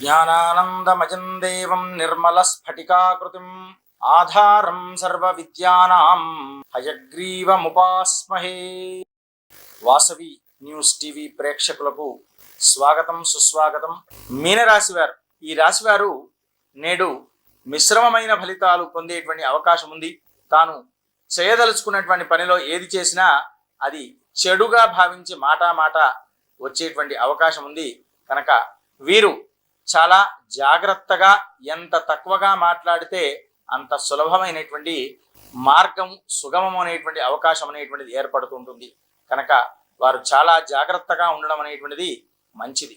జ్ఞానానందమయం దేవం నిర్మలస్ఫటికాకృతిం ఆధారం సర్వవిద్యానాం హయగ్రీవముపాస్మహే వాసవి న్యూస్ టీవీ ప్రేక్షకులకు స్వాగతం సుస్వాగతం. మీనరాశి వారు ఈ రాశివారు నేడు మిశ్రమమైన ఫలితాలు పొందేటువంటి అవకాశం ఉంది. తాను చేయదలుచుకున్నటువంటి పనిలో ఏది చేసినా అది చెడుగా భావించి మాటా మాట వచ్చేటువంటి అవకాశం ఉంది. కనుక వీరు చాలా జాగ్రత్తగా ఎంత తక్కువగా మాట్లాడితే అంత సులభమైనటువంటి మార్గం సుగమం అనేటువంటి అవకాశం అనేటువంటిది ఏర్పడుతుంటుంది కనుక వారు చాలా జాగ్రత్తగా ఉండడం అనేటువంటిది మంచిది.